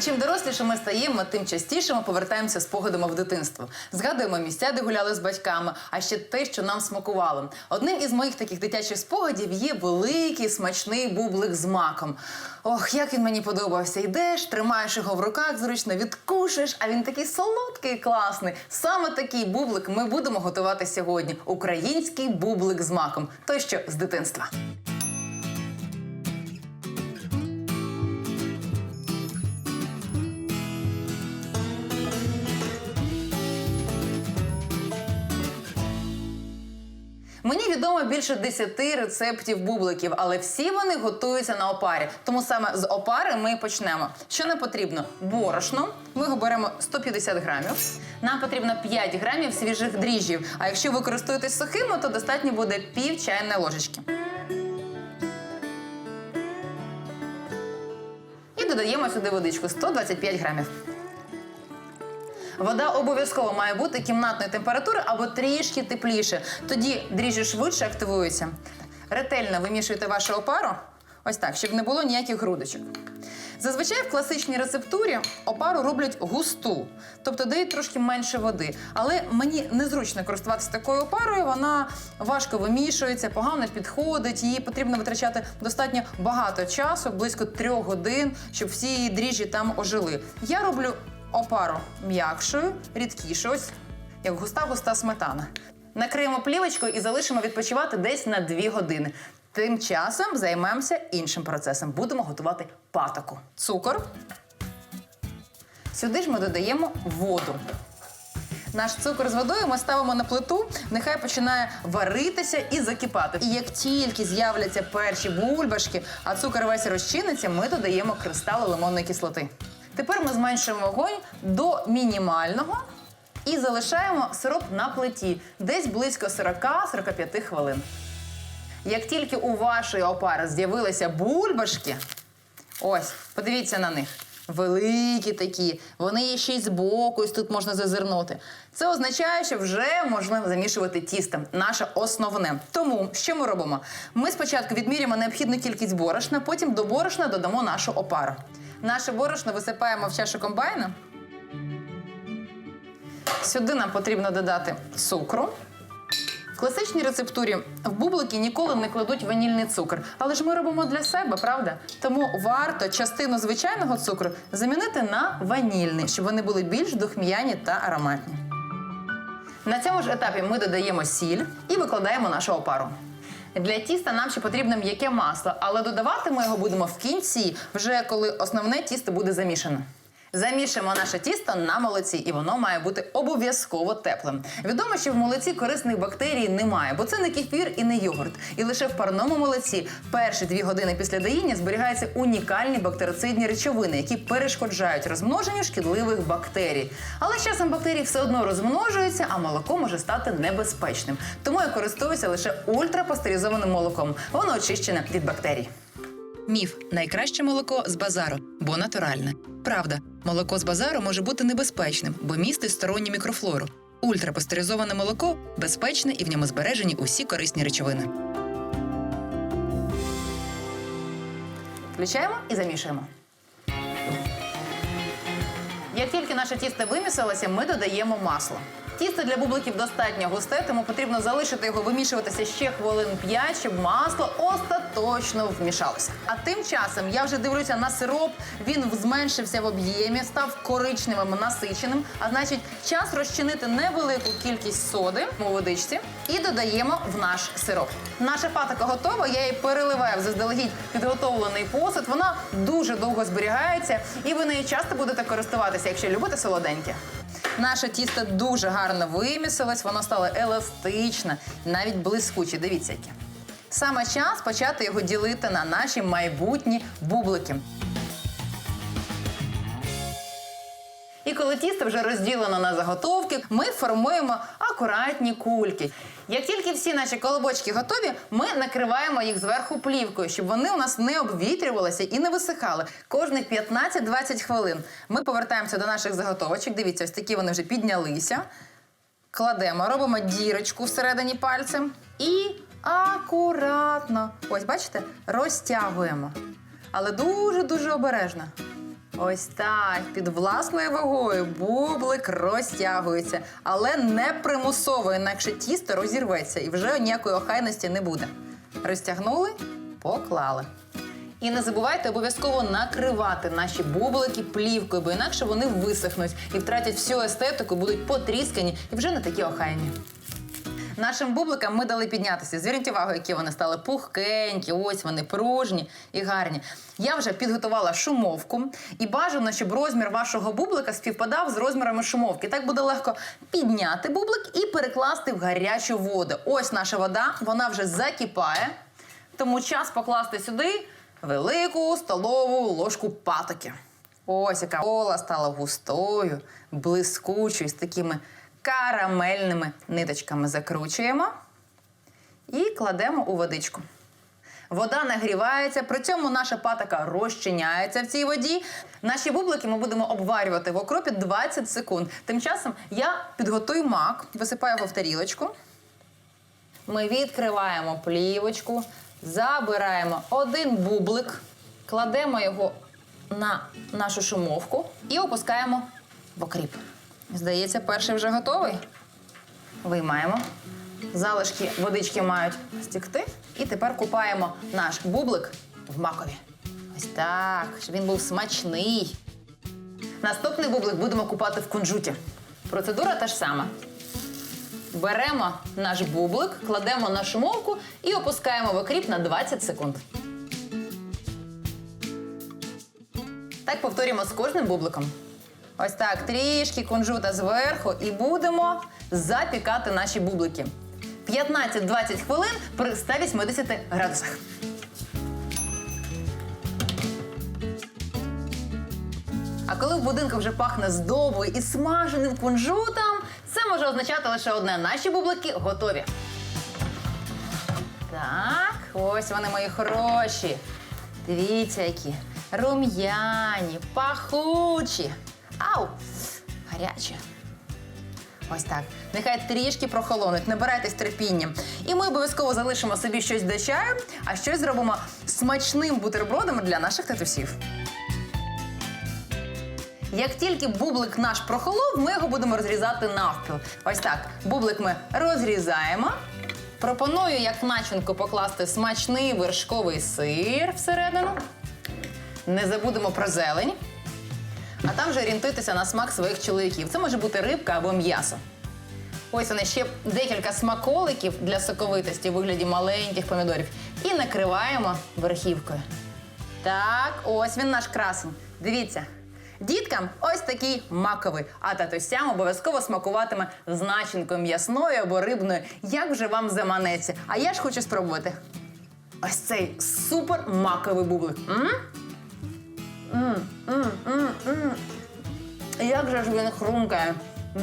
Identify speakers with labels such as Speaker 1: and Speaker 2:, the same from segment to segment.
Speaker 1: Чим доросліше ми стаємо, тим частіше ми повертаємося спогадами в дитинство. Згадуємо місця, де гуляли з батьками, а ще те, що нам смакувало. Одним із моїх таких дитячих спогадів є великий смачний бублик з маком. Ох, як він мені подобався. Йдеш, тримаєш його в руках, зручно відкушуєш, а він такий солодкий, класний. Саме такий бублик ми будемо готувати сьогодні. Український бублик з маком. Той, що з дитинства. Мені відомо більше 10 рецептів бубликів, але всі вони готуються на опарі. Тому саме з опари ми почнемо. Що нам потрібно? Борошно. Ми його беремо 150 грамів. Нам потрібно 5 грамів свіжих дріжджів. А якщо ви користуєтесь сухими, то достатньо буде пів чайної ложечки. І додаємо сюди водичку 125 грамів. Вода обов'язково має бути кімнатної температури або трішки тепліше. Тоді дріжджі швидше активуються. Ретельно вимішуйте вашу опару. Ось так, щоб не було ніяких грудочок. Зазвичай в класичній рецептурі опару роблять густу, тобто дають трошки менше води. Але мені незручно користуватися такою опарою, вона важко вимішується, погано підходить. Її потрібно витрачати достатньо багато часу, близько трьох годин, щоб всі її дріжджі там ожили. Я роблю опару м'якшою, рідкішою, як густа-густа сметана. Накриємо плівочкою і залишимо відпочивати десь на 2 години. Тим часом займемося іншим процесом. Будемо готувати патоку. Цукор. Сюди ж ми додаємо воду. Наш цукор з водою ми ставимо на плиту, нехай починає варитися і закипати. І як тільки з'являться перші бульбашки, а цукор весь розчиниться, ми додаємо кристали лимонної кислоти. Тепер ми зменшуємо вогонь до мінімального і залишаємо сироп на плиті десь близько 40-45 хвилин. Як тільки у вашої опари з'явилися бульбашки, ось, подивіться на них. Великі такі, вони є ще й збоку, ось тут можна зазирнути. Це означає, що вже можна замішувати тісто, наше основне. Тому що ми робимо? Ми спочатку відмірюємо необхідну кількість борошна, потім до борошна додамо нашу опару. Наше борошно висипаємо в чашу комбайна. Сюди нам потрібно додати цукру. В класичній рецептурі в бублики ніколи не кладуть ванільний цукор. Але ж ми робимо для себе, правда? Тому варто частину звичайного цукру замінити на ванільний, щоб вони були більш духм'яні та ароматні. На цьому ж етапі ми додаємо сіль і викладаємо нашу опару. Для тіста нам ще потрібно м'яке масло, але додавати ми його будемо в кінці, вже коли основне тісто буде замішане. Замішуємо наше тісто на молоці, і воно має бути обов'язково теплим. Відомо, що в молоці корисних бактерій немає, бо це не кефір і не йогурт. І лише в парному молоці перші дві години після доїння зберігаються унікальні бактерицидні речовини, які перешкоджають розмноженню шкідливих бактерій. Але з часом бактерії все одно розмножуються, а молоко може стати небезпечним. Тому я користуюся лише ультрапастеризованим молоком. Воно очищене від бактерій.
Speaker 2: Міф найкраще молоко з базару, бо натуральне. Правда, молоко з базару може бути небезпечним, бо містить сторонню мікрофлору. Ультрапастеризоване молоко безпечне і в ньому збережені усі корисні речовини.
Speaker 1: Включаємо і замішуємо. Як тільки наше тісто вимісилося, ми додаємо масло. Тісто для бубликів достатньо густе, тому потрібно залишити його вимішуватися ще хвилин 5, щоб масло остаточно вмішалося. А тим часом я вже дивлюся на сироп. Він зменшився в об'ємі, став коричневим, насиченим. А значить, час розчинити невелику кількість соди у водичці і додаємо в наш сироп. Наша патока готова. Я її переливаю в заздалегідь підготовлений посуд. Вона дуже довго зберігається, і ви нею часто будете користуватися, якщо любите солоденьке. Наше тісто дуже гарно вимісилось, воно стало еластичне, навіть блискуче. Дивіться, яке. Саме час почати його ділити на наші майбутні бублики. І коли тісто вже розділено на заготовки, ми формуємо акуратні кульки. Як тільки всі наші колобочки готові, ми накриваємо їх зверху плівкою, щоб вони у нас не обвітрювалися і не висихали. Кожних 15-20 хвилин ми повертаємося до наших заготовочок. Дивіться, ось такі вони вже піднялися. Кладемо, робимо дірочку всередині пальцем і акуратно, ось бачите, розтягуємо. Але дуже-дуже обережно. Ось так, під власною вагою бублик розтягується, але не примусово, інакше тісто розірветься і вже ніякої охайності не буде. Розтягнули, поклали. І не забувайте обов'язково накривати наші бублики плівкою, бо інакше вони висохнуть і втратять всю естетику, будуть потріскані і вже не такі охайні. Нашим бубликам ми дали піднятися. Зверніть увагу, які вони стали пухкенькі, ось вони пружні і гарні. Я вже підготувала шумовку, і бажано, щоб розмір вашого бублика співпадав з розмірами шумовки. Так буде легко підняти бублик і перекласти в гарячу воду. Ось наша вода, вона вже закипає. Тому час покласти сюди велику столову ложку патоки. Ось яка ола стала густою, блискучою, з такими карамельними ниточками закручуємо і кладемо у водичку. Вода нагрівається, при цьому наша патока розчиняється в цій воді. Наші бублики ми будемо обварювати в окропі 20 секунд. Тим часом я підготую мак, висипаю його в тарілочку. Ми відкриваємо плівочку, забираємо один бублик, кладемо його на нашу шумовку і опускаємо в окріп. Здається, перший вже готовий. Виймаємо. Залишки водички мають стікти. І тепер купаємо наш бублик в макові. Ось так, щоб він був смачний. Наступний бублик будемо купати в кунжуті. Процедура та ж сама. Беремо наш бублик, кладемо на шумовку і опускаємо в окріп на 20 секунд. Так повторюємо з кожним бубликом. Ось так, трішки кунжута зверху, і будемо запікати наші бублики. 15-20 хвилин при 180 градусах. А коли в будинку вже пахне здобою і смаженим кунжутом, це може означати лише одне: наші бублики готові. Так, ось вони мої хороші. Дивіться, які рум'яні, пахучі. Ау! Гарячі. Ось так. Нехай трішки прохолонуть, набирайтесь терпінням. І ми обов'язково залишимо собі щось до чаю, а щось зробимо смачним бутербродом для наших татусів. Як тільки бублик наш прохолов, ми його будемо розрізати навпіл. Ось так. Бублик ми розрізаємо. Пропоную, як начинку, покласти смачний вершковий сир всередину. Не забудемо про зелень. А там вже орієнтуйтеся на смак своїх чоловіків. Це може бути рибка або м'ясо. Ось вони ще декілька смаколиків для соковитості у вигляді маленьких помідорів. І накриваємо верхівкою. Так, ось він наш красень. Дивіться. Діткам ось такий маковий, а татусям обов'язково смакуватиме з начинкою м'ясною або рибною, як вже вам заманеться. А я ж хочу спробувати. Ось цей супер маковий бублик. М? М. Як же ж він хрумкає.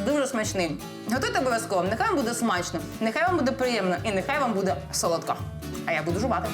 Speaker 1: Дуже смачний. Готуйте обов'язково. Нехай вам буде смачно, нехай вам буде приємно і нехай вам буде солодко. А я буду жувати.